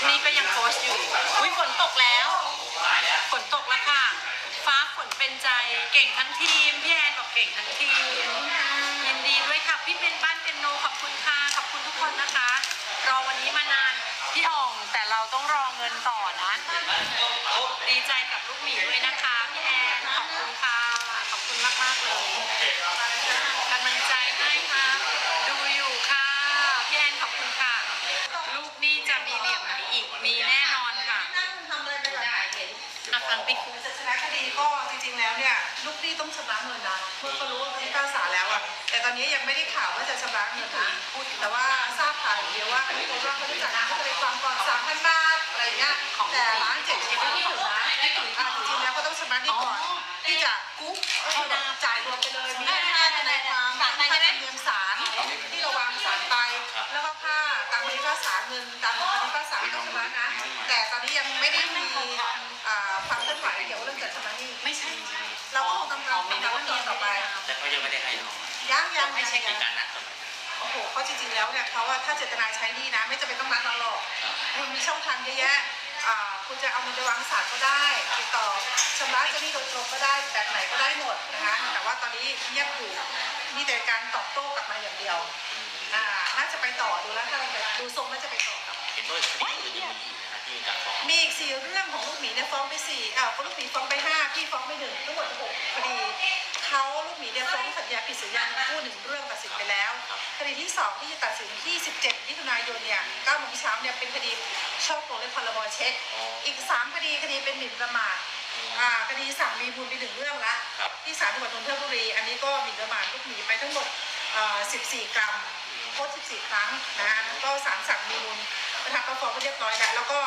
กนี้ก็ยังโพสต์อยู่อุ้ยฝนตกแล้ว ฝนตกแล้วค่ะ ฟ้าฝนเป็นใจ เก่งทั้งทีม พี่แอนบอกเก่งทั้งทีม ยินดีด้วยค่ะ พี่เป็นบ้านเป็นโนขอบคุณค่ะ ขอบคุณทุกคนนะคะ รอวันนี้มานาน พี่อ่องแต่เราต้องรอเงินต่อนะ ดีใจกับลูกหมีด้วยนะคะ พี่แอน ขอบคุณค่ะ ขอบคุณมากมากๆเลยกำลังใจให้ค่ะ ดูอยู่ค่ะ พี่แอนขอบคุณค่ะ ลูกนี่จะมีเหลี่ยมไหนอีก มีแน่นอนค่ะ นั่งทำอะไรไปแบบไหนเห็น อะฟังพี่ครู จะ ชนะคดีก็จริงๆแล้วเนี่ยลูกหนี้ต้องชำระเงินนะเมื่อเขารู้ว่าพิพากษาแล้วอะแต่ตอนนี้ยังไม่ได้ข่าวว่าจะชำระเงินนะแต่ว่าทราบข่าวอย่างเดียวว่าเขาบอกว่าเขาจะจ่ายเขาจะไปความก่อนสามพันบาทอะไรเงี้ยแต่ร้านเจ็ดยังไม่ถึงนะอะจริงๆแล้วก็ต้องชำระหนี้ก่อนที่จะกุ๊กจ่ายรวมไปเลยมีค่าทนายความค่าธรรมเนียมศาลที่เราวางศาลไป แล้วก็ค่าตามพิพากษาเงินตามพิพากษาต้องชำระนะ แต่ตอนนี้ยังไม่ได้มีอ่า ความเคลื่อนไหวเกี่ยวกับเรื่องการชำระหนี้ไม่ใช่เราก็คงทำการทำการขั้นตอนต่อไปแต่เขายังไม่ได้ให้เรายังยังให้เช็คมีการนัดกันไหมโอ้โหเขาจริงๆแล้วเนี่ยเขาว่าถ้าเจตนาใช้หนี่นะ ไม่จำเป็นต้องนัดเราหรอกคุณมีช่องทางเยอะแยะอ่าคุณจะเอาเงินไปวางศาลก็ได้ติดต่อชำระเจ้าหนี้โดยตรงก็ได้แบบไหนก็ได้หมดนะคะแต่ว่าตอนนี้เงียบอยู่มีแต่การตอบโต้กลับมาอย่างเดียวอ่าน่าจะไปต่อดูแล้วถ้าดูทรงน่าจะไปต่อกับเห็นว่าคดีอื่นยังมีอีกนะที่ มีการฟ้องมีอีกสี่เรื่องของลูกหมีเนี่ยฟ้องไปสี่อ่าลูกหมีฟ้องไปห้าพี่ฟ้องไปหนึ่งทั้งหมดหกคดีเขาลูกหมีเนี่ยฟ้องสัญญาผิดสัญญาเงินกู้หนึ่งเรื่องตัดสินไปแล้วคดีที่สองที่จะตัดสินที่17มิถุนายนเนี่ย9โมงเช้าเนี่ยเป็นคดีช่อโกงและพรบเช็ค อีก3คดีคดีเป็นหมิ่นประมาทอ่าคดีสั่งมีมูลไปหนึ่งเรื่องละครับที่ศาลจังหวัดนนทบุรี อันนี้ก็หมิ่นประมาทลูกหมีไปทั้งหมดเอ่อ14 กรัมโทษ14 ครั้งนะฮะแล้วก็ศาลสั่งมีมูล ประทับประฟ้องไปเรียบร้อยแล้วแล้วก็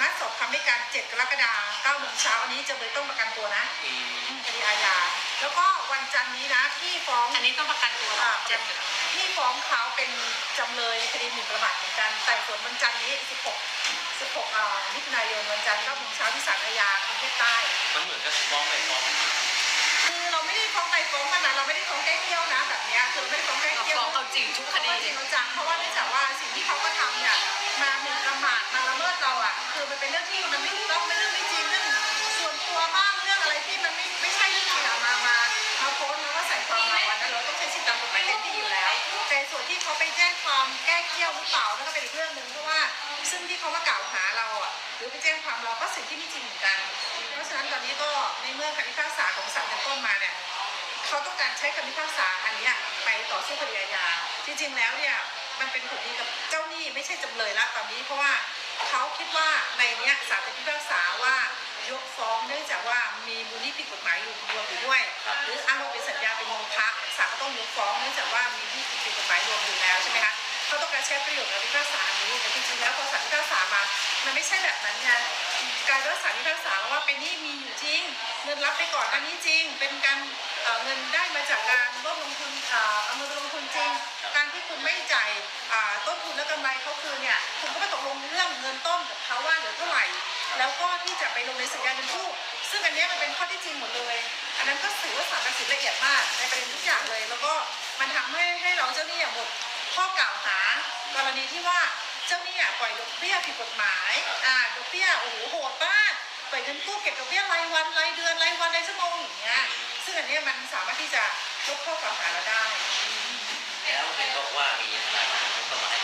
นัดสอบคำให้การ7กรกฎาคม9โมงเช้าอันนี้จำเลยต้องประกันตัวนะอืมคดีอาญาแล้วก็วันจันทร์นี้นะที่ฟ้อง อันนี้ต้องประกันตัวอ่า เจ็ดที่ฟ้องเขาเป็นจำเลยคดีหมิ่นประมาทเหมือนกันไต่สวนวันจันทร์นี้ 16 16อ่ามิถุนายนวันจันทร์9โมงเช้าที่ศาลอาญากรุงเทพใต้ มันเหมือนกับฟ้องไปฟ้องมา คือเราไม่ได้ ฟ้องไปฟ้องมานะเราไม่ได้ฟ้องแก้เกี้ยวนะแบบเนี้ยคือเราไม่ได้ฟ้องแก้เราเกี้ยวฟ้องเอาจริงทุกคดีจริงจังเพราะว่าเนื่องจากว่าสิ่งที่เขาก็ทำเนี่ยมาหมิ่นประมาทมาละเมิดเราอะคือมันเป็นเรื่องที่มันไม่ถูกต้องเป็นเรื่องไม่จริงเรื่องส่วนตัวบ้างเรื่องอะไรที่มันไม่ไม่ใช่เรื่องจริงอะมามามาโพสต์แล้วก็ใส่ความเราอันนั้นเราต้องใช้สิทธิตามกฎหมายเต็มที่อยู่แล้ว แต่ส่วนที่เขาไปแจ้งความแก้เกี้ยวหรือเปล่านั่นก็เป็นอีกเรื่องหนึ่งเพราะว่าซึ่งที่เขามากล่าวหาเราอะหรือไปแจ้งความเราก็สิ่งที่ไม่จริงเหมือนกัน เพราะฉะนั้นตอนนี้ก็ในเมื่อคำพิพากษาของศาลชั้นต้นมาเนี่ย เขาต้องการใช้คำพิพากษาอันเนี้ยไปต่อสู้คดีอาญาจริง ๆ แล้วเนี่ยมันเป็นผลดีกับเจ้าหนี้ไม่ใช่จำเลยละตอนนี้เพราะว่าเขาคิดว่าในเนี้ยศาลจะพิพากษาว่ายกฟ้องเนื่องจากว่ามีมูลนิธิผิดกฎหมายอยู่รวมอยู่ด้วยหรืออ้างว่าเป็นสัญญาเป็นโมฆะศาลก็ต้องยกฟ้องเนื่องจากว่ามีมูลนิธิผิดกฎหมายรวมอยู่แล้วใช่ไหมคะ เขาต้องการใช้ประโยชน์กับพิพากษานี้แต่จริงๆแล้วพอศาลพิพากษามา มันไม่ใช่แบบนั้นไงการว่าศาลพิพากษาว่าเป็นหนี้มีอยู่จริง เงินรับไปก่อนอันนี้จริง เป็นการเงินได้มาจากการร่วมลงทุนเอาเงินลงทุนจริง การที่คุณไม่จ่ายต้นทุนและกำไรเขาคืนเนี่ยคุณก็ไปตกลงเรื่องเงินต้นกับเขาว่าเหลือเท่าไหร่ แล้วก็ที่จะไปลงในสัญญาเงินกู้ซึ่งอันนี้มันเป็นข้อที่จริงหมดเลย อันนั้นก็ถือว่าศาลตัดสินละเอียดมากในประเด็นทุกอย่างเลย แล้วก็มันทำให้ให้เราเจ้าหนี้อย่างหมดข้อกล่าว กรณีที่ว่าเจ้าหนี้อะปล่อยดอกเบี้ยผิดกฎหมายอ่าดอกเบี้ยโอ้โหโหดมากปล่อยเงินกู้เก็บดอกเบี้ยรายวันรายเดือนรายวันรายชั่วโมงอย่างเงี้ยซึ่งอันเนี้ยมันสามารถที่จะลดข้อกล่าวหาเราได้แล้วเห็นบอกว่ามีทนายมาเข้ามาให้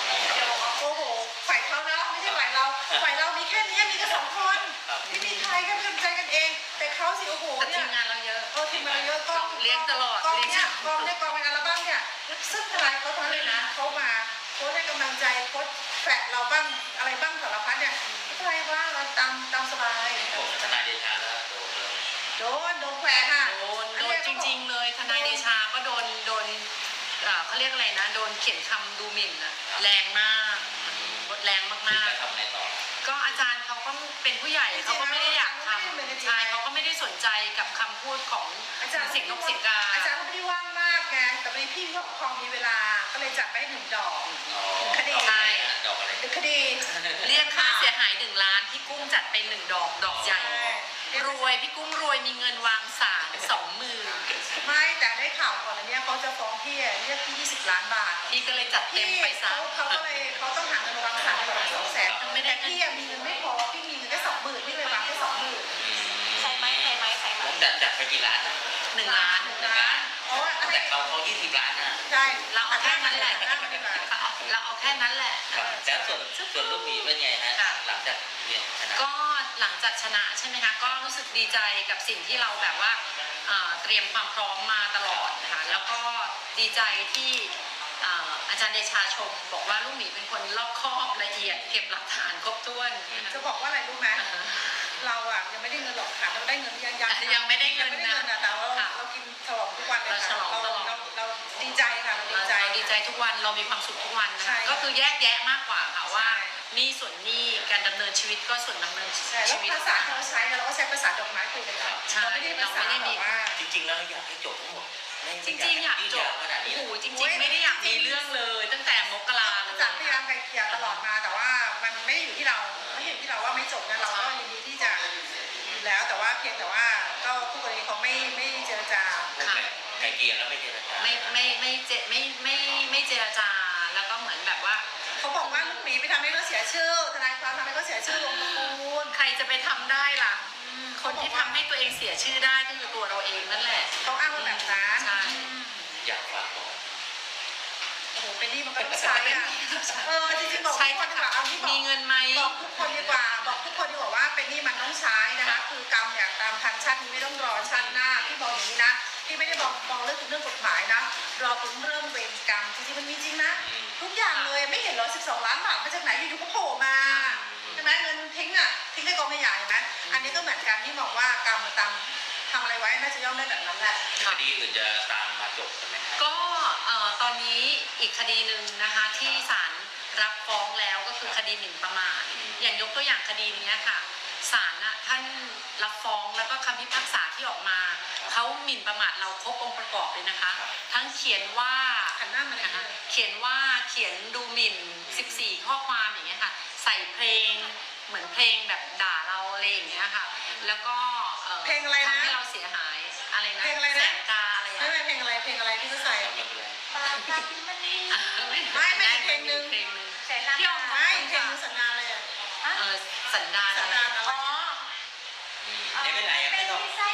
เราโอ้โหฝ่ายเขานะไม่ใช่ฝ่ายเราฝ่ายเรามีแค่เนี้ยมีแค่สองคนครับไม่มีใครแค่เป็นใจกันเอง แต่เขาสิโอ้โหแต่ทีเนี่ยมงานเราเยอะเออทีมงานเยอะกล้องเลี้ยงตลอดกล้องเลี้ยงเนี่ยฉ่ำกล้องเนี่ยกล้องเป็นอัลบั้มเนี่ยซึ่งทนายเขาทั้งนั้นเลยนะเขามา โค้ชให้กำลังใจโค้ชแฝะเราบ้างอะไรบ้างสารพัดเนี่ยไม่เป็นไรว่างเราตามตามสบายผมทนายเดชาแล้วโดนเรื่องโดนโดนแขวนค่ะโดนโดนจริง ๆ เลยทนายเดชาก็โดนโดนเอ่อเขาเรียกอะไรนะ โดนเขียนคำดูหมิ่นอะแรงมากแรงมากแล้วทำไงต่อๆก็อาจารย์เขาก็เป็นผู้ใหญ่เขาก็ไม่ได้อยากทำใช่เขาก็ไม่ได้สนใจกับคำพูดของอาจารย์เสียงนกเสียงกาอาจารย์เขาไม่ได้ว่า งมากไงแต่พอดีพี่เขาพอมีเวลาก็เลยจัดไปให้หนึ่งดอกอ๋อคดีดอกอะไรนะดอกอะไรหรือคดีเรียกค่าเสียหายหนึ่งล้านพี่กุ้งจัดไปหนึ่งดอกดอกใหญ่รวยพี่กุ้งรวยมีเงินวางสารสองหมื่นไม่แต่ได้ข่าวก่อนอันเนี้ยเขาจะฟ้องพี่อะเรียกพี่20ล้านบาทพี่ก็เลยจัดเต็พี่มไปซะเขาเขาก็เลยเขาต้องหาเงินมาวางสารประมาณสองแสนทำไมไม่ได้แต่พี่อะมีเงินไม่พอพี่มีเงินแค่สองหมื่นพี่เลยวางแค่สองหมื่นใช่ไหมใช่ไหมใช่ไหมผมจัดจัดไปกี่ล้านนะหนึ่งล้านนะ เพราะว่าแต่เขาเขายี่สิบล้านนะใช่เราเอาแค่นั้นแหละนั่งดีกว่าเราเอาแค่นั้นแหละ ครับแล้วส่วนส่วนลูกหมีเป็นไงฮะค่ะ หลังจากเนี่ยชนะก็หลังจากชนะใช่ไหมคะ ก็รู้สึกดีใจกับสิ่งที่เราแบบว่าเอ่อเตรียมความพร้อมมาตลอดนะคะ แล้วก็ดีใจที่เอ่ออาจารย์เดชาชม บอกว่าลูกหมีเป็นคนรอบคอบละเอียด เก็บหลักฐานครบถ้วนนะคะจะบอกว่าอะไรรู้ไหมอ่าฮะเราอะยังไม่ได้เงินหรอกค่ะเราได้เงินยังยังยังไม่ได้เงินนะยังไม่ได้เงินอะแต่ว่าเราค่ะเรากินฉลองทุกวันเลยเราฉค่ะลองตลอด เราเราดีใจค่ะเราดีใจ เราดีใจทุกวันเรามีความสุขทุกวันนะใช่ก็คือแยกแยะมากกว่าค่ะว่าใช่นี่ส่วนนี่การดำเนินชีวิตก็ส่วนดำเนินใช่แล้วชีวิต ภาษาที่เราใช้อะเราก็ใช้ภาษาดอกไม้คุยกันนะใช่เราไม่ได้ภาษาเราไม่ได้มี แบบว่าจริงๆแล้วอยากให้จบทั้งหมดไม่ จริงๆอยากไม่จยืดบยาวขนาดนี้โอ้โหจโอ้ริงยๆไม่ได้อยากมีเรื่องเลย ตั้งแต่มกราเลยอาจารย์พยายามไกลเกลี่ยตลอดมาแต่ว่ามันไม่ได้อยู่ที่เราไม่ได้อยู่ที่เราว่าไม่จบนะเราก็ยินดีที่จะอยู่แล้วแต่ว่าเพียงแต่ว่าก็ผู้กรณีเขาไม่ไม่เจรจาค่ะไก่เกลียแล้วไม่เจรจาไม่ไม่ไม่เจไม่ไม่ไม่เจรจาแล้วก็เหมือนแบบว่าเขาบอกว่าลูกหมีไปทำให้เขาเสียชื่อทนายความทำให้เขาเสียชื่อวงตระกูลใครจะไปทำได้ล่ะ คนที่ทำให้ตัวเองเสียชื่อได้ก็คือตัวเราเองนั่นแหละ เขาอ้างว่าแบบนั้น ใช่ อยากฝากบอก โอ้โห เป็นหนี่มันก็ต้องใช้อะเออจริงๆบอกใช่ทุกคนดีกว่าเอาที่บอมีกเงินไหมบอกทุกคนดีกว่า บอกทุกคนดีกว่าว่าเป็นหนี่มันต้องใช้นะคะ คือกรรมเนี่ยตามทันชาตินี้ไม่ต้องรอชาติหน้าพี่บอกอย่างนี้นะพี่ไม่ได้บอกมองเรื่องถึงเรื่องกฎหมายนะรอถึงเรื่องเวรกรรมจริงๆมันมีจริงนะอืมทุกอย่างเลยไม่เห็นเหรอ 12 ล้านบาทมาจากไหนอยู่ๆก็โผล่มาใช่ไหมเงินทิ้งอะทิ้งในกองขยะเห็นไหมอันนี้ก็เหมือนกันที่บอกว่ากรรมตามทำอะไรไว้น่าจะย่อมได้แบบนั้นแหละ คดีอื่นจะตามมาจบใช่ไหมครับ ก็เอ่อตอนนี้อีกคดีหนึ่งนะคะที่ศาลรับฟ้องแล้วก็คือคดีหมิ่นประมาทอืมอย่างยกตัวอย่างคดีเนี้ยค่ะศาลน่ะท่านรับฟ้องแล้วก็คำพิพากษาที่ออกมาเขาหมิ่นประมาทเราครบองค์ประกอบเลยนะคะ ทั้งเขียนว่าหันหน้ามาเลยนะคะเขียนว่าเขียนดูหมิ่น 14 ข้อความอย่างเงี้ยค่ะ ใส่เพลงเหมือนเพลงแบบด่าเราอะไรอย่างเงี้ยค่ะ แล้วก็อ่อเพลงอะไรนะทำให้เราเสียหายอะไรนะเพลงอะไรนะแสงกาอะ ไรไม่อะไม่เพลงอะไรเพลงอะไรที่เขาใส่ไม่เป็นไรบางครั้งมันมีไม่ไม่อีกเพลงหนึ่งเพลงหนึ่งแสนล้านที่ออกไม่เพลงสัญญาเลยอะเออสันดานสัอะญไรญาอะไรอ๋ออืมไม่เป็นไรไม่ต้องเป็นนิสัย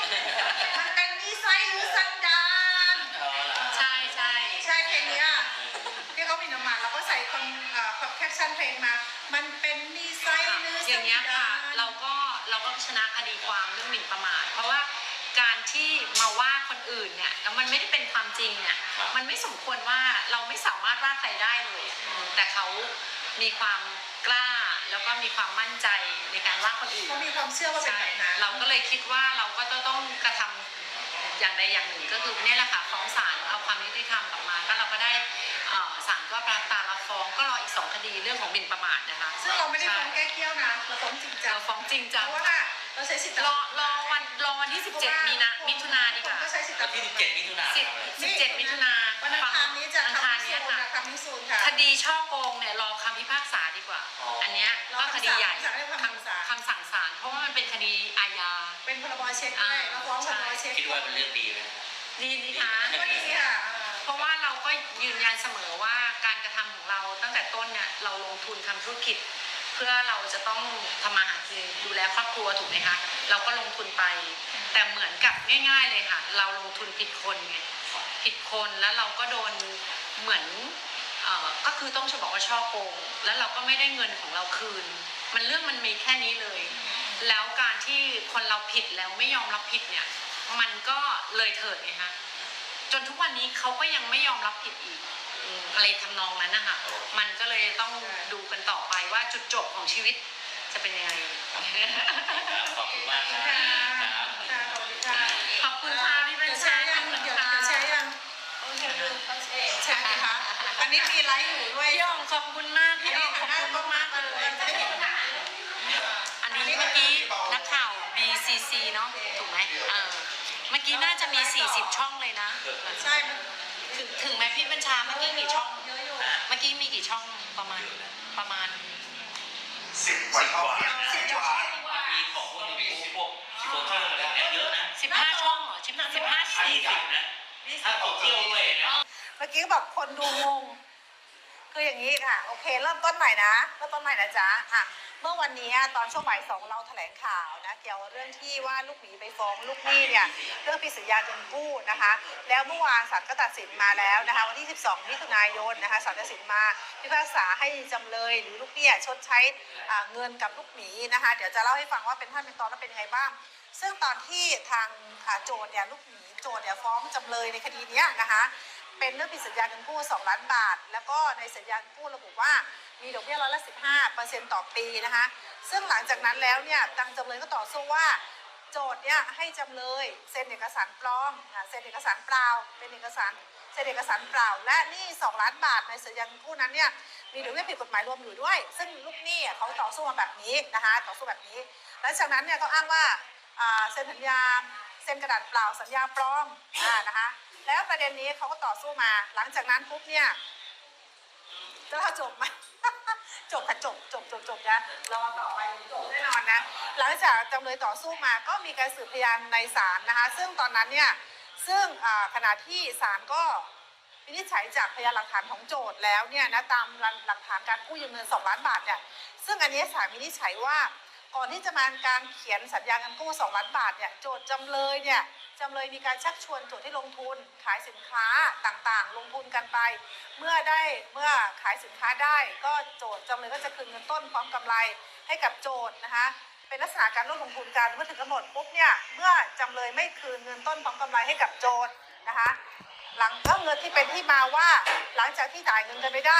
มันเป็นนิสัยหรือสันดานเอาละใช่ใช่ใช่เพลงเนี้ยที่เขามีนำมาแล้วก็ใส่คำเอ่อคำแคปชั่นเพลงมา มันเป็นนิสัยค่ะหรืออสัย่านงเงี้ยดาค่ะนเราก็เราก็ชนะคดีความเรื่องหมิ่นประมาทเพราะว่า การที่มาว่าคนอื่นเนี่ยแล้วมันไม่ได้เป็นความจริงเนี่ยครับมันไม่สมควรว่าเราไม่สามารถว่าใครได้เลยอะแต่เขามีความกล้าแล้วก็มีความมั่นใจในการว่าคนอื่นเขามีความเชื่อว่าเป็นใช่แบบนั้นเราก็เลยคิดว่าเราก็จะต้องกระทำอย่างใดอย่างหนึ่งก็คือเนี่ยแหละค่ะฟ้องศาลเอาความยุติธรรมกลับมาก็เราก็ได้เอ่อศาลก็ปราตารับฟ้องก็รออีกสองคดีเรื่องของหมิ่นประมาทนะคะซึ่งเราไม่ได้ฟ้องใช่แก้เกี้ยวนะเราฟ้องจริงจังเราฟ้องจริงเพจังราะว่าเราใช้สิทธิ์รอรอวัน รอวันที่ 17 มีนามิถุนาดีกว่า ก็ใช้สิทธิ์วันที่สิบเจ็ดมิถุนายนสิบทำอะไรสิบเจ็ดมิถุนาวันอังคารนี้จะอังทำคารนิเนี้ยสูนค่ะนะทำนิสูนค่ะ คดีช่อโกงเนี่ยรอคำพิพากษาดีกว่าอ๋ออัอันเนี้ยก็คดีใหญ่คำสั่งเรียกคำสั่งศาลคำสั่งศาลเพราะว่ามันเป็นคดีอาญา เป็นพรบเช็คด้วยเราฟ้องพรบเช็คคิดว่าเป็นเรื่องดีไหมครับดีนี่คะก็ดีค่ะเพราะว่าเราก็ยืนยันเสมอว่าการกระทำของเราตั้งแต่ต้นเนี่ยเราลงทุนทำธุรกิจเพื่อเราจะต้องทำมาหากินดูแลครอบครัวถูกไหมคะ เราก็ลงทุนไป แต่เหมือนกับง่าย ๆ เลยค่ะ เราลงทุนผิดคนไงผิดคนแล้วเราก็โดนเหมือนอก็คือต้องจะบอกว่าช่อโกง แล้วเราก็ไม่ได้เงินของเราคืน มันเรื่องมันมีแค่นี้เลย แล้วการที่คนเราผิดแล้วไม่ยอมรับผิดเนี่ย มันก็เลยเถิดไงคะจนทุกวันนี้เขาก็ยังไม่ยอมรับผิดอีก อืมอะไรทำนองนั้นนะคะมันก็เลยต้องดูกันต่อไปว่าจุดจบของชีวิตจะเป็นยังไง ครับขอบคุณมากครับค่ะครับค่ะขอบคุณค่ะขอบคุณค่ะพี่บัญเดี๋ยวแชชาร์ยังเดี๋ยวเดี๋ยวแชร์ยังโอเคเขาแชร์แชร์ไหมคะอันนี้มีไลฟ์อยู่ด้วยพี่อ่องขอบคุณมากพี่อ่องขอบคุณมากๆเลย อันนี้เมื่อกี้นักข่าว BCC เนาะถูกไหมเออเมื่อกี้น่าจะมี 40 ช่องเลยนะ ใช่มัน ถึงถึงไหมพี่บัญชาเมื่อกี้กี่ช่องเยอะอยู่เมื่อกี้มีกี่ช่องประมาณประมาณสิบกว่าช่องสิบกว่ามันมีของพวกนี้พวกโซเชียลอะไรเนี่ยเยอะนะ15ช่องเหรอ10 15สี่สิบนะถ้าโซเชียลด้วยนะเมื่อกี้บอกคนดูงง คืออย่างนี้ค่ะ โอเค เริ่มต้นใหม่นะ เริ่มต้นใหม่นะจ๊ะอะ เมื่อวันนี้ตอนช่วงบ่ายสองเราแถลงข่าวนะเกี่ยวกับเรื่องที่ว่าลูกหมีไปฟ้องลูกหนี้เนี่ยเรื่องผิดสัญญาเงินกู้นะคะ แล้วเมื่อวานศาลก็ตัดสินมาแล้วนะคะวันที่ 12 มิถุนายนนะคะศาลตัดสินมาพิพากษาให้จำเลยหรือลูกหนี้ชดใช้เงินกับลูกหมีนะคะเดี๋ยวจะเล่าให้ฟังว่าเป็นท่านเป็นตอนแล้วเป็นยังไงบ้าง ซึ่งตอนที่ทางโจทย์เนี่ยลูกหมีโจทย์เนี่ยฟ้องจำเลยในคดีนี้นะคะเป็นเรื่องผิดสัญญาเงินกู้ 2 ล้านบาท แล้วก็ในสัญญาเงินกู้ระบุว่า มีดอกเบี้ยร้อยละ15เปอร์เซ็นต์ต่อปีนะคะ ซึ่งหลังจากนั้นแล้วเนี่ยทางจำเลยก็ต่อสู้ว่าโจทย์เนี่ยให้จำเลยเซ็นเอกสารปลอมอะเซ็นเอกสารเปล่า เป็นเอกสารเซ็นเอกสารเปล่า และหนี่2ล้านบาทในสัญญาเงินกู้นั้นเนี่ยมีดอกเบี้ยผิดกฎหมายรวมอยู่ด้วย ซึ่งลูกหนี้เขาต่อสู้มาแบบนี้นะคะต่อสู้แบบนี้หลังจากนั้นเนี่ยก็อ้างว่าอ่าเซ็นสัญญาเซ็นกระดาษเปล่าสัญญาปลอมอ่านะคะแล้วประเด็นนี้เขาก็ต่อสู้มา หลังจากนั้นปุ๊บเนี่ย จะเราจบไหม จบค่ะจบจบจบจบนะเราเอาต่อไปจบแน่นอนนะ หลังจากจำเลยต่อสู้มาก็มีการสืบพยานในศาลนะคะ ซึ่งตอนนั้นเนี่ยซึ่งขณะที่ศาลก็วินิจฉัยจากพยานหลักฐานของโจทย์แล้วเนี่ยนะตามหลักฐานการกู้ยืมเงิน2ล้านบาทเนี่ยซึ่งอันนี้ศาลวินิจฉัยว่า ก่อนที่จะมาการเขียนสัญญาเงินกู้2ล้านบาทเนี่ยโจทย์จำเลยเนี่ยจำเลยมีการชักชวนโจทย์ให้ลงทุนขายสินค้าต่างๆ ลงทุนกันไป เมื่อได้เมื่อขายสินค้าได้ก็โจทย์จำเลยก็จะคืนเงินต้นพร้อมกำไรให้กับโจทย์นะคะเป็นลักษณะการร่วมลงทุนกันเมื่อถึงกำหนดปุ๊บเนี่ยเมื่อจำเลยไม่คืนเงินต้นพร้อมกำไรให้กับโจทย์นะคะหลังก็เงินที่เป็นที่มาว่าหลังจากที่จ่ายเงินกันไปได้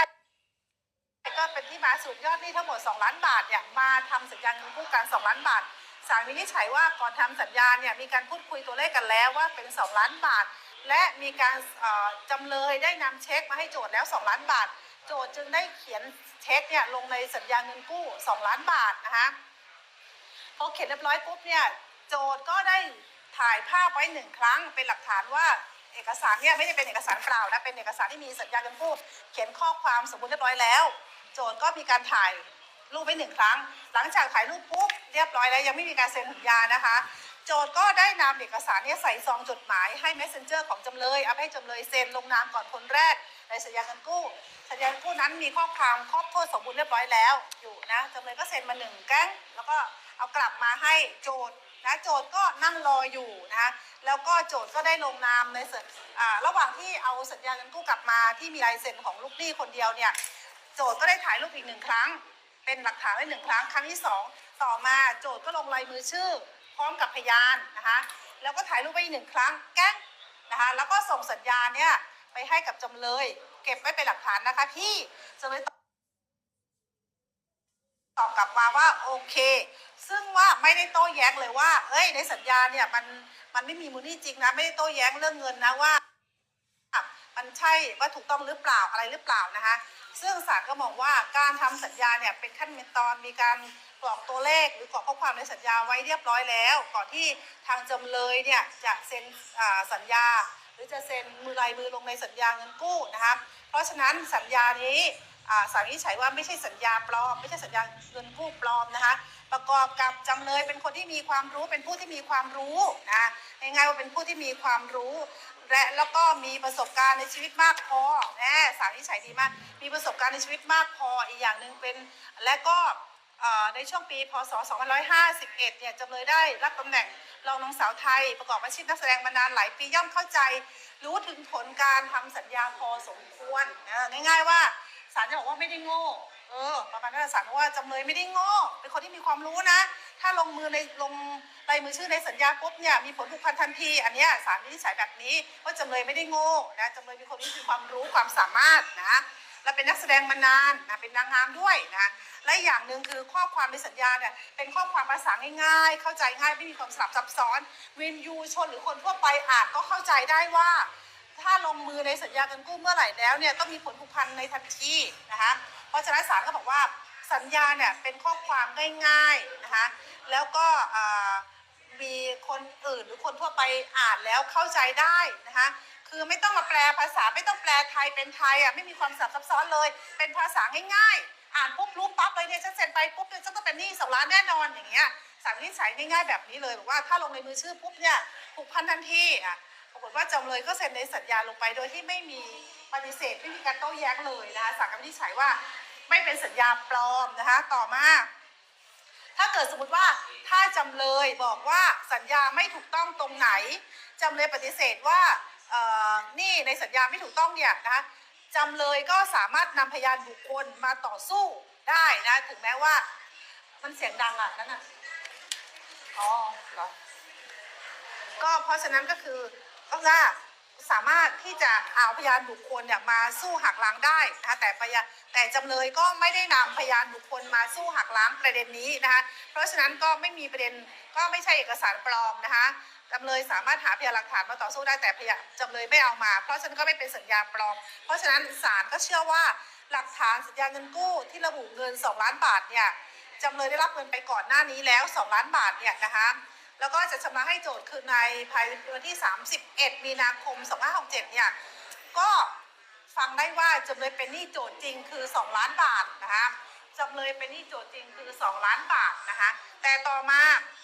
ก็เป็นที่มาสูตรยอดนี้ทั้งหมด 2 ล้านบาทเนี่ยมาทำสัญญาเงินกู้กัน 2 ล้านบาทศาลวินิจฉัยว่าก่อนทำสัญญาเนี่ยมีการพูดคุยตัวเลขกันแล้วว่าเป็น 2 ล้านบาท และมีการเอ่อจำเลยได้นำเช็คมาให้โจทย์แล้ว 2 ล้านบาท โจทย์จึงได้เขียนเช็คเนี่ยลงในสัญญาเงินกู้ 2 ล้านบาทนะคะพอเขียนเรียบร้อยปุ๊บเนี่ยโจทย์ก็ได้ถ่ายภาพไว้หนึ่งครั้งเป็นหลักฐานว่าเอกสารเนี่ยไม่ได้เป็นเอกสารเปล่านะเป็นเอกสารที่มีสัญญาเงินกู้เขียนข้อความสมบูรณ์เรียบร้อยแล้ว โจทย์ก็มีการถ่ายรูปไว้หนึ่งครั้ง หลังจากถ่ายรูปปุ๊บเรียบร้อยแล้วยังไม่มีการเซ็นสัญญานะคะ โจทย์ก็ได้นำเอกสารนี้ใส่ซองจดหมายให้ messenger ของจำเลยเอาให้จำเลยเซ็นลงนามก่อนคนแรกในสัญญาเงินกู้สัญญาเงินกู้นั้นมีข้อความครอบถ้วนสมบูรณ์เรียบร้อยแล้วอยู่นะจำเลยก็เซ็นมาหนึ่งแก้งแล้วก็เอากลับมาให้โจทย์นะโจทย์ก็นั่งรออยู่นะคะแล้วก็โจทย์ก็ได้ลงนามในส่วนอ่าระหว่างที่เอาสัญญาเงินกู้กลับมาที่มีลายเซ็นของลูกหนี้คนเดียวเนี่ย โจทย์ก็ได้ถ่ายรูปอีกหนึ่งครั้ง เป็นหลักฐานไว้หนึ่งครั้ง ครั้งที่สองต่อมาโจทย์ก็ลงลายมือชื่อ พร้อมกับพยานนะคะแล้วก็ถ่ายรูปไว้อีกหนึ่งครั้งแก๊กนะคะแล้วก็ส่งสัญญาเนี่ยไปให้กับจำเลย เก็บไว้เป็นหลักฐานนะคะที่จำเลยตอบกลับมาว่าโอเค ซึ่งว่าไม่ได้โต้แย้งเลยว่าเอ้ยในสัญญาเนี่ยมันมันไม่มีมูลนี่จริงนะไม่ได้โต้แย้งเรื่องเงินนะว่า มันใช่ว่าถูกต้องหรือเปล่าอะไรหรือเปล่านะคะ ซึ่งศาลก็มองว่าการทำสัญญาเนี่ยเป็นขั้นเป็นตอนมีการกรอกตัวเลขหรือกรอกข้อความในสัญญาไว้เรียบร้อยแล้ว ก่อนที่ทางจำเลยเนี่ยจะเซ็นสัญญา หรือจะเซ็นมือลายมือลงในสัญญาเงินกู้นะคะเพราะฉะนั้นสัญญานี้ อาศาลวินิจฉัยว่าไม่ใช่สัญญาปลอม ไม่ใช่สัญญาเงินกู้ปลอมนะคะ ประกอบกับจำเลยเป็นคนที่มีความรู้เป็นผู้ที่มีความรู้นะง่ายๆว่าเป็นผู้ที่มีความรู้และแล้วก็มีประสบการณ์ในชีวิตมากพอแน่สารนิสัยดีมาก มีประสบการณ์ในชีวิตมากพออีกอย่างหนึ่งเป็น และก็ในช่วงปี พศ 2551 เนี่ยจำเลยได้รับตำแหน่งรองนางสาวไทย ประกอบอาชีพนักแสดงมานานหลายปีย่อมเข้าใจ รู้ถึงผลการทำสัญญาพอสมควรนะง่ายๆว่า ศาลจะบอกว่าไม่ได้โง่ เออ ประมาณนั้นศาลว่าจำเลยไม่ได้โง่ เป็นคนที่มีความรู้นะ ถ้าลงมือในลงลายมือชื่อในสัญญาปุ๊บเนี่ยมีผลผูกพันทันที อันเนี้ยศาลวินิจฉัยแบบนี้ว่าจำเลยไม่ได้โง่นะจำเลยเป็นคนที่มีความรู้ความสามารถนะและเป็นนักแสดงมานานนะเป็นนางงามด้วยนะและอีกอย่างหนึ่งคือข้อความในสัญญาเนี่ยเป็นข้อความภาษาง่ายๆ เข้าใจง่ายไม่มีความสลับซับซ้อนวินยูชนหรือคนทั่วไปอ่านก็เข้าใจได้ว่า ถ้าลงมือในสัญญาเงินกู้เมื่อไหร่แล้วเนี่ยต้องมีผลผูกพันในทันทีนะคะ เพราะฉะนั้นศาลก็บอกว่าสัญญาเนี่ยเป็นข้อความง่ายๆนะคะ แล้วก็มีคนอื่นหรือคนทั่วไปอ่านแล้วเข้าใจได้นะคะ คือไม่ต้องมาแปลภาษาไม่ต้องแปลไทยเป็นไทยอะไม่มีความซับซ้อนเลย เป็นภาษาง่ายๆ อ่านปุ๊บรู้ปั๊บเลยเนี่ยฉันเซ็นไปปุ๊บเนี่ยฉันต้องเป็นหนี้สองล้านแน่นอนอย่างเงี้ยศาลวินิจฉัยง่ายๆแบบนี้เลยบอกว่าถ้าลงในมือชื่อปุ๊บเนี่ยผูกพันทันทีอะ ฏว่าจำเลยก็เซ็นในสัญญาลงไปโดยที่ไม่มีปฏิเสธไม่มีการโต้แย้งเลยนะคะศาลก็วินิจฉัยว่าไม่เป็นสัญญาปลอมนะคะต่อมา ถ้าเกิดสมมติว่าถ้าจำเลยบอกว่าสัญญาไม่ถูกต้องตรงไหนจำเลยปฏิเสธว่าเอ่อนี่ในสัญญาไม่ถูกต้องเนี่ยนะคะจำเลยก็สามารถนำพยานบุคคลมาต่อสู้ได้นะถึงแม้ว่ามันเสียงดังอะนั่นอะอ๋อเหรอก็เพราะฉะนั้นก็คือ ก็ว่าสามารถที่จะเอาพยานบุคคลเนี่ยมาสู้หักล้างได้นะคะแต่พยานแต่จำเลยก็ไม่ได้นำพยานบุคคลมาสู้หักล้างประเด็นนี้นะคะเพราะฉะนั้นก็ไม่มีประเด็นก็ไม่ใช่เอกสารปลอมนะคะจำเลยสามารถหาพยานหลักฐานมาต่อสู้ได้แต่พยานจำเลยไม่เอามา เพราะฉะนั้นก็ไม่เป็นสัญญาปลอม เพราะฉะนั้นศาลก็เชื่อว่าหลักฐานสัญญาเงินกู้ที่ระบุเงิน 2 ล้านบาทเนี่ยจำเลยได้รับเงินไปก่อนหน้านี้แล้ว 2 ล้านบาทเนี่ยนะคะ แล้วก็จะชำระให้โจทย์คือในภายในวันที่ 31 มีนาคม 2567 เนี่ย ก็ฟังได้ว่าจำเลยเป็นหนี้โจทย์จริงคือ 2 ล้านบาทนะคะจำเลยเป็นหนี้โจทย์จริงคือ 2 ล้านบาทนะคะ แต่ต่อมา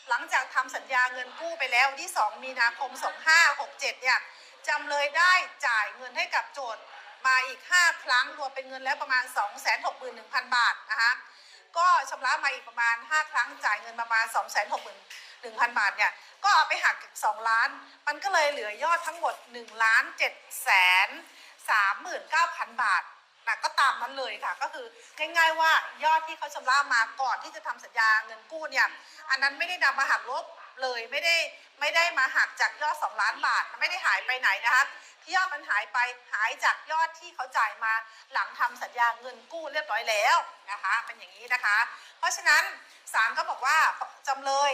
หลังจากทำสัญญาเงินกู้ไปแล้วที่ 2 มีนาคม 2567 เนี่ยจำเลยได้จ่ายเงินให้กับโจทย์มาอีก 5 ครั้งรวมเป็นเงินแล้วประมาณ 261,000 บาทนะคะก็ชำระมาอีกประมาณ 5 ครั้งจ่ายเงินประมาณ 2 6 0 0 0 1,000 บาทเนี่ย ก็เอาไปหักกับ 2 ล้าน มันก็เลยเหลือยอดทั้งหมด1ล้าน7แสน39,000 บาทนะก็ตามนั้นเลยค่ะ ก็คือง่ายๆว่ายอดที่เขาชำระมาก่อนที่จะทำสัญญาเงินกู้เนี่ย อันนั้นไม่ได้นำมาหักลบเลยไม่ได้ไม่ได้มาหักจากยอด 2 ล้านบาทไม่ได้หายไปไหนนะคะที่ยอดมันหายไปหายจากยอดที่เขาจ่ายมาหลังทำสัญญาเงินกู้เรียบร้อยแล้วนะคะเป็นอย่างนี้นะคะ เพราะฉะนั้นศาลก็บอกว่าจำเลย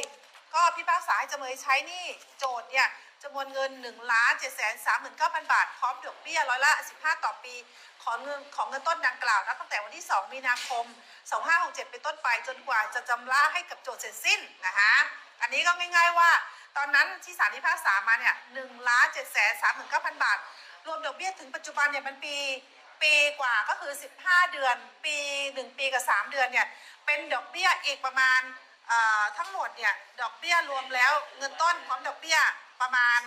ก็พิพากษาให้จำเลยใช้หนี้โจทย์เนี่ยจำนวนเงิน1ล้าน7 3 9 0 0 0บาท พร้อมดอกเบี้ยร้อยละ15ต่อปีของเงินของเงินต้นดังกล่าวนับตั้งแต่วันที่ 2 มีนาคม 2567 เป็นต้นไปจนกว่าจะจำระให้กับโจทย์เสร็จสิ้นนะคะอันนี้ก็ง่ายๆว่า ตอนนั้นที่ศาลพิพากษามาเนี่ย1ล้าน7 3 9 0 0 0บาท รวมดอกเบี้ยถึงปัจจุบันเนี่ยมันปีปีกว่าก็คือ 15 เดือน ปี 1 ปีกับ 3 เดือนเนี่ยเป็นดอกเบี้ยอีกประมาณ ทั้งหมดเนี่ยดอกเบี้ยรวมแล้วเงินต้นพร้อมดอกเบี้ยประมาณ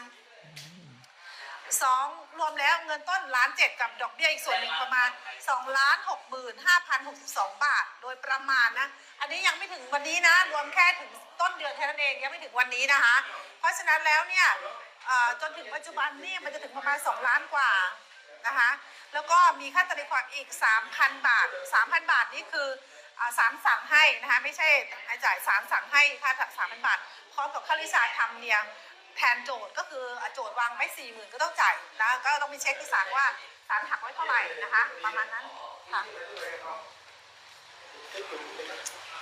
สองรวมแล้วเงินต้นล้านเจ็ดกับดอกเบี้ยอีกส่วนหนึ่งประมาณ2ล้านหกหมื่นห้าพันหกสิบสองบาท โดยประมาณนะ อันนี้ยังไม่ถึงวันนี้นะ รวมแค่ถึงต้นเดือนแค่นั้นเองยังไม่ถึงวันนี้นะคะ เพราะฉะนั้นแล้วเนี่ยจนถึงปัจจุบันนี่มันจะถึงประมาณ2ล้านกว่านะคะ แล้วก็มีค่าทนายความอีก3,000บาท3,000บาทนี่คือ อ่าศาลสั่งให้นะคะไม่ใช่รายจ่ายศาลสั่งให้ค่าสามพันบาทพร้อมกับค่าวิชาทำเนี่ยแทนโจทย์ก็คือโจทย์วางไว้สี่หมื่นก็ต้องจ่ายแล้วก็ต้องมีเช็คที่ศาลว่าศาลหักไว้เท่าไหร่นะคะ ประมาณนั้นค่ะ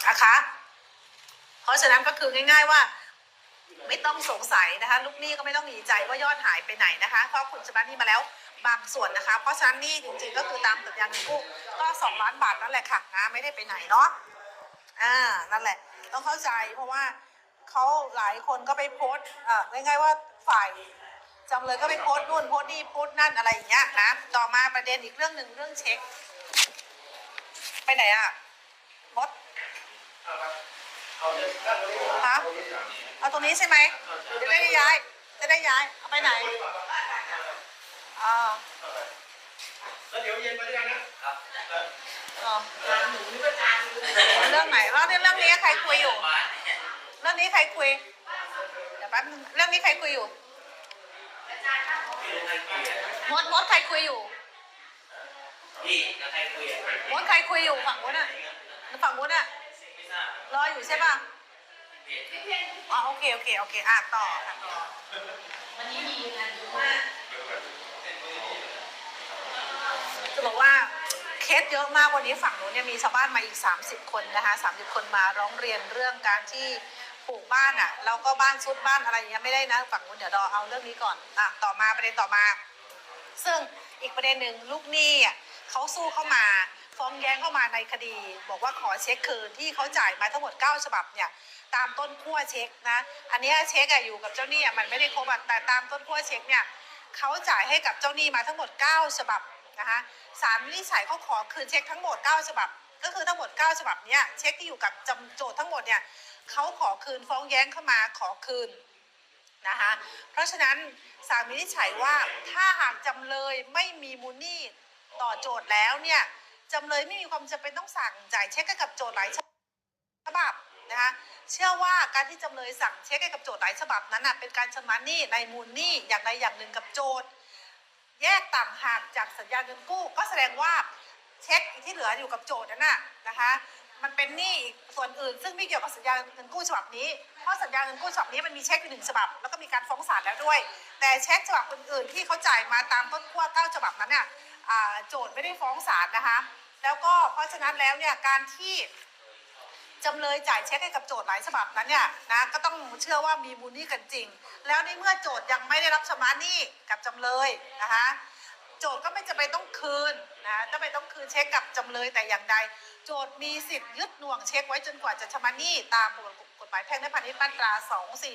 นะคะเพราะฉะนั้นก็คือง่าย ๆว่า ไม่ต้องสงสัยนะคะ ลูกหนี้ก็ไม่ต้องหนีใจว่ายอดหายไปไหนนะคะเพราะคุณชำระหนี้มาแล้ว บางส่วนนะคะ เพราะฉะนั้นนี้จริงๆก็คือตามสัญญาเงินกู้ก็สองล้านบาทนั่นแหละค่ะนะไม่ได้ไปไหนเนาะอ่านั่นแหละ ต้องเข้าใจเพราะว่าเขาหลายคนก็ไปโพสต์อ่าง่ายๆว่าฝ่ายจำเลยก็ไปโพสต์นู่นโพสต์นี่โพสต์นั่นอะไรอย่างเงี้ยนะต่อมาประเด็นอีกเรื่องหนึ่งเรื่องเช็ค ไปไหนอะมดฮะเอาตรงนี้ใช่ไหมจะได้ย้าย จะได้ย้ายเอาไปไหน อ่าแล้วเดี๋ยวเย็นไปด้วยกันนะอ๋อเรื่องไหนเรื่องนี้เรื่องนี้ใครคุยอยู่ เรื่องนี้ใครคุย เดี๋ยวแป๊บนึงเรื่องนี้ใครคุยอยู่มดมดใครคุยอยู่พี่แล้วใครคุยมดใครคุยอยู่ฝั่งนู้นอะฝั่งนู้นอะรออยู่ใช่ป่ะอ๋อโอเคโอเคโอเคอ่านต่อค่ะต่อ วันนี้มีงานเยอะมาก จะบอกว่าเค สเยอะมากวันนี้ฝั่งนู้นเนี่ยมีชาวบ้านมาอีก 30 คนนะคะ30 คนมาร้องเรียนเรื่องการที่ปลูกบ้านอะแล้วก็บ้านซุดบ้านอะไรอย่างเงี้ยไม่ได้นะฝั่งนู้นเดี๋ยวรอเอาเรื่องนี้ก่อนอะต่อมาประเด็นต่อมา ซึ่งอีกประเด็นหนึ่งลูกหนี้อะเขาสู้เข้ามาฟ้องแย้งเข้ามาในคดี บอกว่าขอเช็คคืนที่เขาจ่ายมาทั้งหมด 9 ฉบับเนี่ยตามต้นขั้วเช็คนะ อันนี้เช็คอะอยู่กับเจ้าหนี้อะมันไม่ได้ครบแต่ตามต้นขั้วเช็คเนี่ยเขาจ่ายให้กับเจ้าหนี้มาทั้งหมด 9 ฉบับ นะคะศาลวินิจฉัยเขาขอคืนเช็คทั้งหมด 9 ฉบับ ก็คือทั้งหมด 9 ฉบับเนี้ยเช็คที่อยู่กับจำโจทย์ทั้งหมดเนี่ยเขาขอคืนฟ้องแย้งเข้ามาขอคืนนะคะเพราะฉะนั้นศาลวินิจฉัยว่าถ้าหากจำเลยไม่มีมูลหนี้ต่อโจทย์แล้วเนี่ยจำเลยไม่มีความจำเป็นต้องสั่งจ่ายเช็คให้กับโจทย์หลายฉบับนะคะเชื่อว่าการที่จำเลยสั่งเช็คให้กับโจทย์หลายฉบับนั้นนะเป็นการชำระหนี้ในมูลหนี้อย่างใดอย่างหนึ่งกับโจทย์ แยกต่างหากจากสัญญาเงินกู้ ก็แสดงว่าเช็คที่เหลืออยู่กับโจทย์นั่นน่ะนะคะ มันเป็นหนี้ส่วนอื่น ซึ่งไม่เกี่ยวกับสัญญาเงินกู้ฉบับนี้ เพราะสัญญาเงินกู้ฉบับนี้มันมีเช็คอยู่หนึ่งฉบับ แล้วก็มีการฟ้องศาลแล้วด้วย แต่เช็คฉบับอื่นๆ ที่เขาจ่ายมาตามต้นขั้วเก้าฉบับนั้นเนี่ยอ่าโจทย์ไม่ได้ฟ้องศาลนะคะ แล้วก็เพราะฉะนั้นแล้วเนี่ยการที่ จำเลยจ่ายเช็คให้กับโจทย์หลายฉบับนั้นเนี่ยนะก็ต้องเชื่อว่ามีมูลหนี้กันจริง แล้วในเมื่อโจทย์ยังไม่ได้รับชำระหนี้กับจำเลยนะคะโจทย์ก็ไม่จำเป็นต้องคืนนะจะไม่ต้องคืนเช็คกับจำเลยแต่อย่างใด โจทย์มีสิทธิ์ยึดหน่วงเช็คไว้จนกว่าจะชำระหนี้ตามกฎหมายแพ่งและพาณิชย์มาตรา 241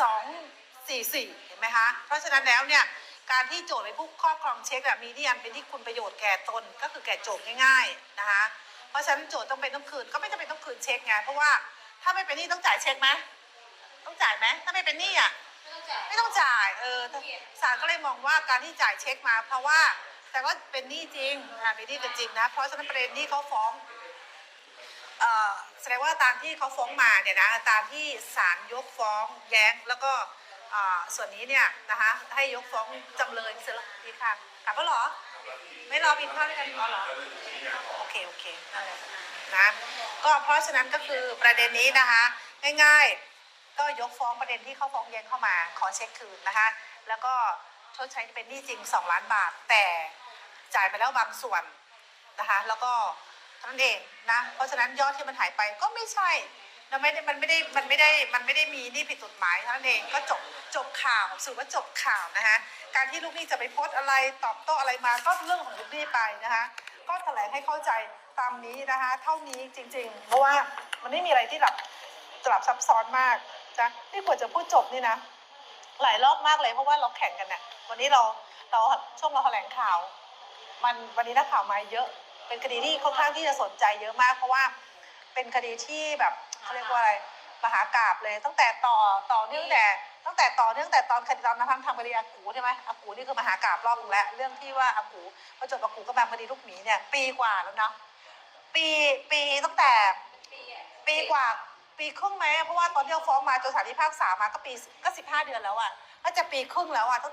244 เห็นไหมคะ เพราะฉะนั้นแล้วเนี่ยการที่โจทย์เป็นผู้ครอบครองเช็คแบบมีที่อันเป็นที่คุณประโยชน์แก่ตนก็คือแก่โจทย์ง่าย ๆ นะคะ เพราะฉะนั้นโจทย์ต้องเป็นต้องคืนก็ไม่จำเป็นต้องคืนเช็คไงเพราะว่าถ้าไม่เป็นหนี้ต้องจ่ายเช็คไหมต้องจ่ายไหมถ้าไม่เป็นหนี้อะไม่ต้องจ่ายเออศาลก็เลยมองว่าการที่จ่ายเช็คมา เพราะว่าแต่ว่าเป็นหนี้จริงอ่าเป็นหนี้กันจริงนะเพราะฉะนั้นประเด็นที่เขาฟ้องเอ่อแสดงว่าตามที่เขาฟ้องมาเนี่ยนะตามที่ศาลยกฟ้องแย้งแล้วก็ ส่วนนี้เนี่ยนะคะให้ยกฟ้องจำเลยเสร็จแล้วดีค่ะกลับแล้วเหรอ ไม่รอบินข้าด้วยกันเหรอโอเคโอเคนั่นแหละนะก็เพราะฉะนั้นก็คือประเด็นนี้นะคะ ง่ายๆ ก็ยกฟ้องประเด็นที่เขาฟ้องแย้งเข้ามา ขอเช็คคืนนะคะ แล้วก็ชดใช้เป็นหนี้จริง 2 ล้านบาท แต่จ่ายไปแล้วบางส่วนนะคะ แล้วก็เท่านั้นเองนะ เพราะฉะนั้นยอดที่มันหายไปก็ไม่ใช่ มันไม่ได้มันไม่ได้มันไม่ได้มันไม่ได้มีนี่ผิดกฎหมายเท่านั้นเองก็จบจบข่าวสื่อว่าจบข่าวนะคะการที่ลูกหนี้จะไปโพสต์อะไรตอบโต้อะไรมาก็เรื่องของลูกหนี้ไปนะคะก็แถลงให้เข้าใจตามนี้นะคะเท่านี้จริง ๆ เพราะว่ามันไม่มีอะไรที่แบบสลับซับซ้อนมากนะนี่ควรจะพูดจบนี่นะ หลายรอบมากเลยเพราะว่าเราแข่งกันเนี่ยวันนี้เราเราช่วงเราแถลงข่าว มันวันนี้นักข่าวมาเยอะ เป็นคดีที่ค่อนข้างที่จะสนใจเยอะมาก เพราะว่าเป็นคดีที่แบบ เขาเรียกว่าอะไรมหากราบเลย ตั้งแต่ต่อต่อเนื่องแต่ตั้งแต่ต่อเนื่องแต่ตอนคดีตอนนั้นทำคดีอากูใช่ไหมอากูนี่คือมหากราบรอบนึงแล้วเรื่องที่ว่าอากูพอจบอากูก็มาคดีลูกหมีเนี่ยปีกว่าแล้วเนาะปีปีตั้งแต่ปีกว่า ปีครึ่งไหมเพราะว่าตอนที่เราฟ้องมาจนศาลพิพากษามาก็ปีก็สิบห้าเดือนแล้วอะก็จะปีครึ่งแล้วอะตั้งแต่